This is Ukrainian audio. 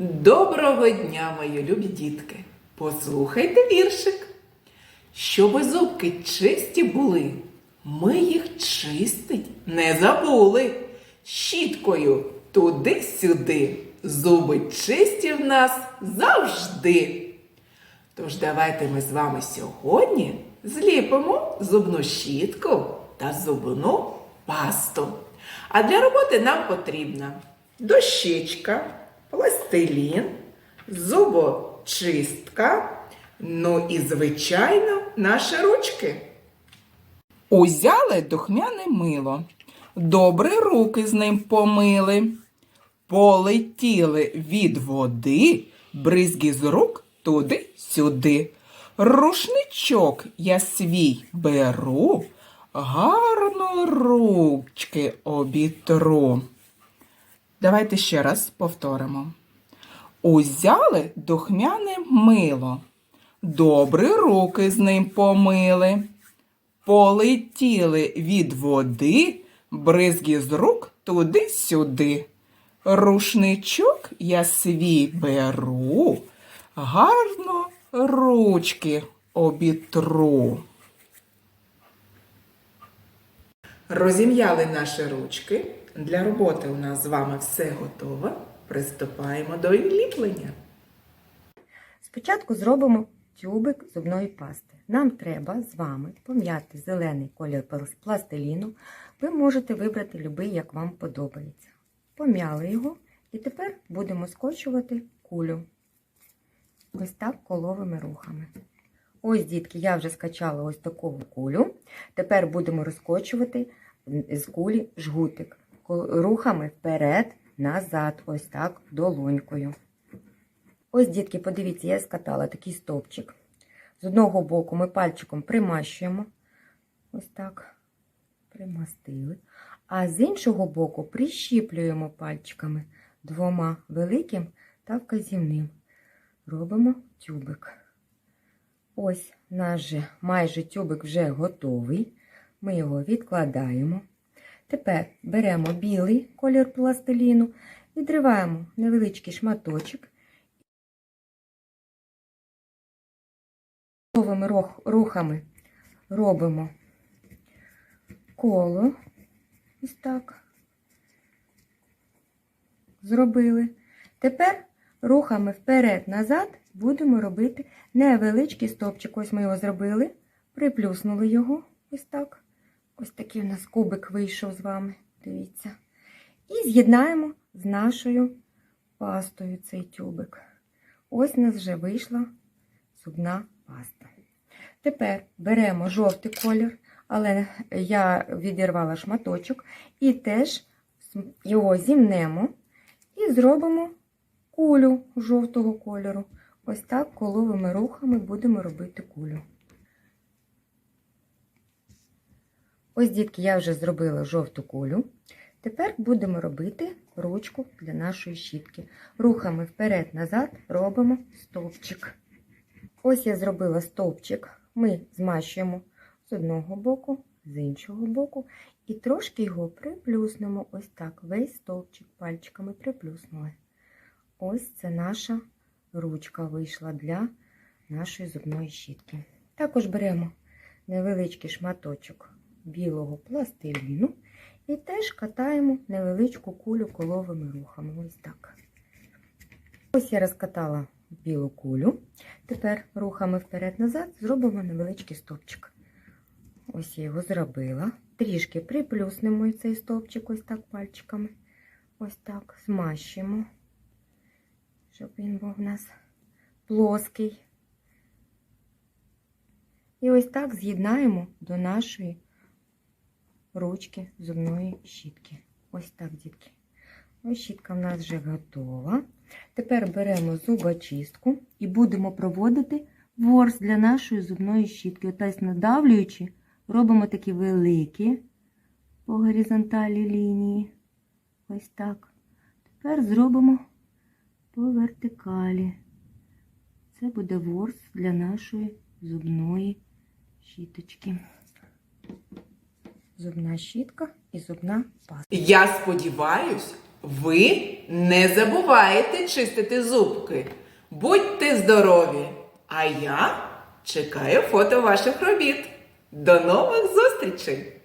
Доброго дня, мої любі дітки! Послухайте віршик. Щоби зубки чисті були, ми їх чистить не забули. Щіткою туди-сюди, зуби чисті в нас завжди. Тож давайте ми з вами сьогодні зліпимо зубну щітку та зубну пасту. А для роботи нам потрібна дощечка, пластилін, зубочистка, ну і, звичайно, наші ручки. Узяли духмяне мило, добре руки з ним помили, полетіли від води, бризги з рук туди-сюди. Рушничок я свій беру, гарно ручки обітру. Давайте ще раз повторимо. Узяли духмяне мило, добре руки з ним помили, полетіли від води, бризги з рук туди-сюди. Рушничок я свій беру, гарно ручки обітру. Розім'яли наші ручки. Для роботи у нас з вами все готово. Приступаємо до ліплення. Спочатку зробимо тюбик зубної пасти. Нам треба з вами пом'яти зелений колір пл- пластиліну. Ви можете вибрати будь-який, як вам подобається. Пом'яли його і тепер будемо скочувати кулю. Ось так коловими рухами. Ось, дітки, я вже скачала ось таку кулю. Тепер будемо розкочувати з кулі жгутик. Рухами вперед, назад, ось так, долонькою. Ось, дітки, подивіться, я скатала такий стовпчик. З одного боку ми пальчиком примащуємо. Ось так. Примастили. А з іншого боку прищіплюємо пальчиками двома великим та вказівним. Робимо тюбик. Ось наш же майже тюбик вже готовий. Ми його відкладаємо. Тепер беремо білий колір пластиліну, відриваємо невеличкий шматочок. Новими рух- рухами робимо коло. Ось так. Зробили. Тепер рухами вперед-назад будемо робити невеличкий стовпчик. Ось ми його зробили, приплюснули його. Ось так. Ось такий у нас кубик вийшов з вами. Дивіться. І з'єднаємо з нашою пастою цей тюбик. Ось у нас вже вийшла зубна паста. Тепер беремо жовтий колір, але я відірвала шматочок і теж його зімнемо і зробимо кулю жовтого кольору. Ось так коловими рухами будемо робити кулю. Ось, дітки, я вже зробила жовту кулю. Тепер будемо робити ручку для нашої щітки. Рухами вперед-назад робимо стовпчик. Ось я зробила стовпчик. Ми змащуємо з одного боку, з іншого боку, і трошки його приплюснемо. Ось так. Весь стовпчик пальчиками приплюснули. Ось це наша ручка вийшла для нашої зубної щітки. Також беремо невеличкий шматочок білого пластиліну і теж катаємо невеличку кулю коловими рухами. Ось так. Ось я розкатала білу кулю. Тепер рухами вперед-назад зробимо невеличкий стовпчик. Ось я його зробила. Трішки приплюснемо цей стовпчик ось так пальчиками. Ось так змащимо, щоб він був у нас плоский. І ось так з'єднаємо до нашої ручки зубної щітки. Ось так, дітки. Ось щітка в нас вже готова. Тепер беремо зубочистку і будемо проводити ворс для нашої зубної щітки. Ось надавлюючи, робимо такі великі по горизонталі лінії. Ось так. Тепер зробимо по вертикалі. Це буде ворс для нашої зубної щіточки. Зубна щітка і зубна паста. Я сподіваюсь, Ви не забуваєте чистити зубки. Будьте здорові! А я чекаю фото ваших робіт. До нових зустрічей!